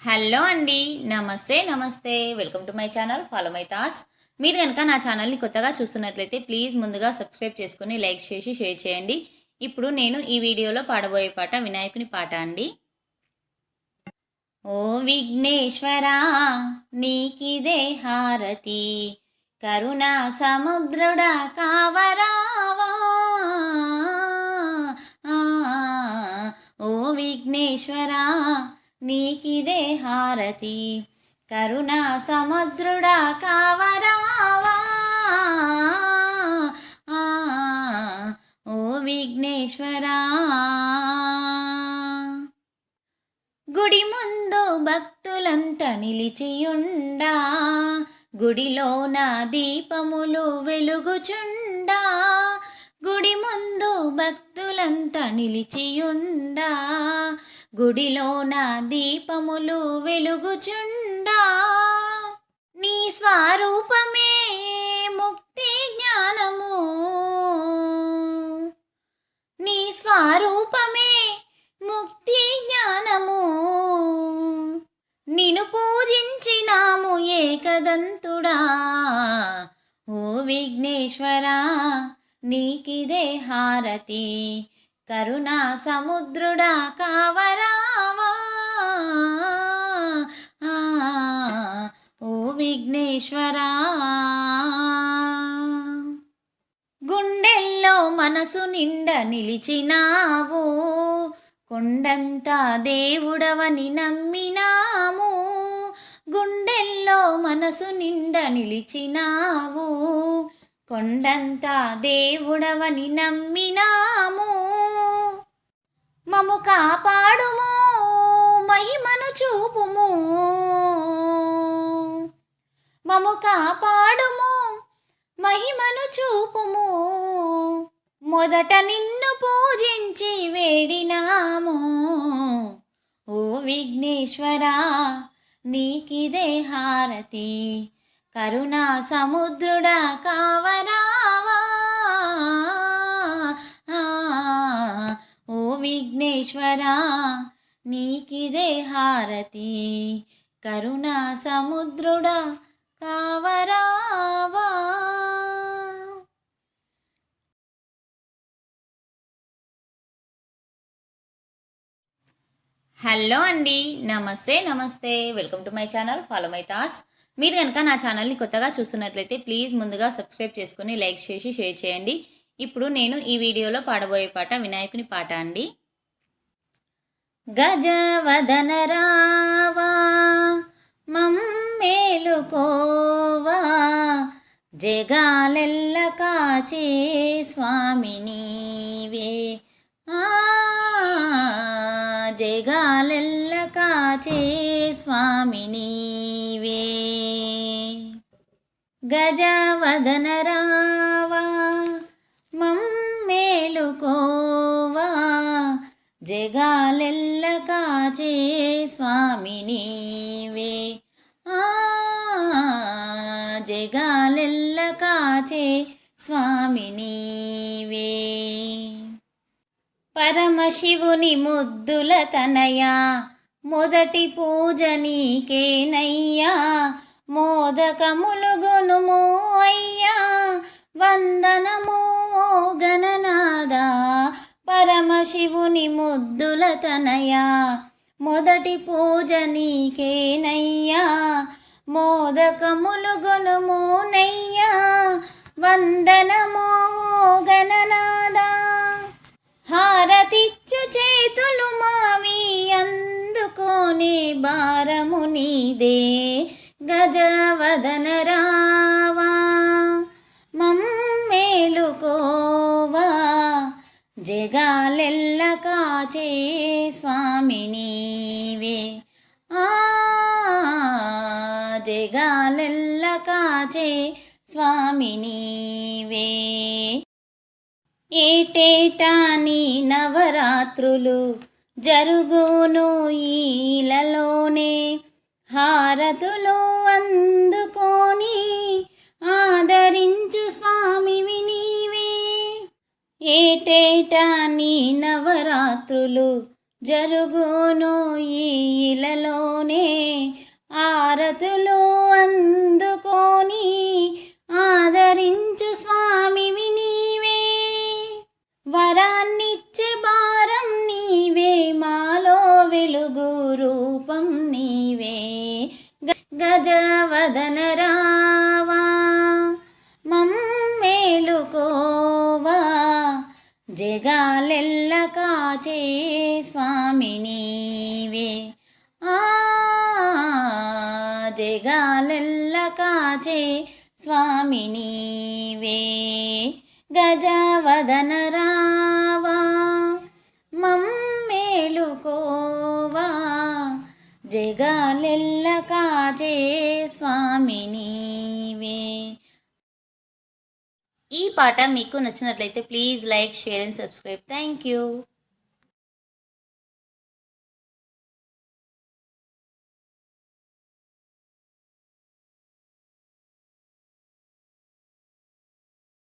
Hello అండి. నమస్తే నమస్తే. Welcome to my channel follow my thoughts మీరు కనుక నా ఛానల్ని కొత్తగా చూస్తున్నట్లయితే ప్లీజ్ ముందుగా సబ్స్క్రైబ్ చేసుకుని లైక్ చేసి షేర్ చేయండి. ఇప్పుడు నేను ఈ వీడియోలో పాడబోయే పాట వినాయకుని పాట అండి. ఓ విఘ్నేశ్వరా నీకిదే హారతి. కరుణా సముద్రుడా కావాలి భారతి కరుణా సముద్రుడా కావరావా? ఆ, ఓ విఘ్నేశ్వరా. గుడి ముందు భక్తులంతా నిలిచియుండా గుడిలోన దీపములు వెలుగుచుండా గుడి ముందు భక్తులంతా నిలిచియుండా గుడిలోన దీపములు వెలుగుచుండా. నీ స్వరూపమే ముక్తి జ్ఞానము. నీ స్వరూపమే ముక్తి జ్ఞానము. నిను పూజించినాము ఏకదంతుడా ఓ విఘ్నేశ్వరా. నీకిదే హారతి. కరుణా సముద్రుడా కావరావా. ఆ, ఓ విఘ్నేశ్వరా. గుండెల్లో మనసు నిండ నిలిచినావు. కొండంతా దేవుడవని నమ్మినాము గుండెల్లో మనసు నిండ నిలిచినావు. కొండంతా దేవుడవని నమ్మినాము. మము కాపాడుము మహిమను చూపుము. మము కాపాడుము మహిమను చూపుము. మొదట నిన్ను పూజించి వేడినాము. ఓ విఘ్నేశ్వరా నీకిదే హారతి. కరుణా సముద్రుడా కావరావా? ఓ విఘ్నేశ్వరా నీకిదే హారతి. కరుణా సముద్రుడా కావరావా? హలో అండి నమస్తే నమస్తే. Welcome to my channel follow my thoughts. మీరు కనుక నా ఛానల్ని కొత్తగా చూస్తున్నట్లయితే ప్లీజ్ ముందుగా సబ్స్క్రైబ్ చేసుకుని లైక్ చేసి షేర్ చేయండి. ఇప్పుడు నేను ఈ వీడియోలో పాడబోయే పాట వినాయకుని పాట అండి. గజవదన రావా మమ్మేలుకోవా జగాలెల్ల కాచే స్వామిని వే కాచే స్వామి నీవే. గజవదన రావా మమ్మేలుకోవా జగాలెల్ల కాచే స్వామి నీవే. జగాలెల్ల కాచే స్వామి నీవే. పరమశివుని ముద్దుల తనయా మొదటి పూజ నీకేనయ్యా మోదకములుగునుమో అయ్యా. వందనమో గణనాదా పరమశివుని ముద్దుల తనయా. మొదటి పూజ నీకేనయ్యా మోదకములు నయ్యా. వందనమో గణనాదా హారతిచ్చు చేతులు భారము నీదే గజవదన రావా. మమ్మేలుకోవా జగాలెల్ల కాచే స్వామి నీవే. ఆ జగాలెల్ల కాచే స్వామి నీవే. ఏటేటా నీ నవరాత్రులు జరుగును ఈలలోనే హారతులు అందుకొని ఆదరించు స్వామివి నీవే ఏటేటా నీ నవరాత్రులు జరుగును భారాన్నిచ్చే భారం నీవే మాలో వెలుగు రూపం నీవే. గజవదన రావా మమ్మేలుకోవా జగాలెల్ల కాచే స్వామి నీవే. జగాలెల్ల కాచే స్వామి నీవే. గజవదన రావా మమ్మేలుకోవా జగాలెల్ల కాచే స్వామి నీవే. ఈ పాట మీకు నచ్చినట్లయితే please like share and subscribe. Thank you.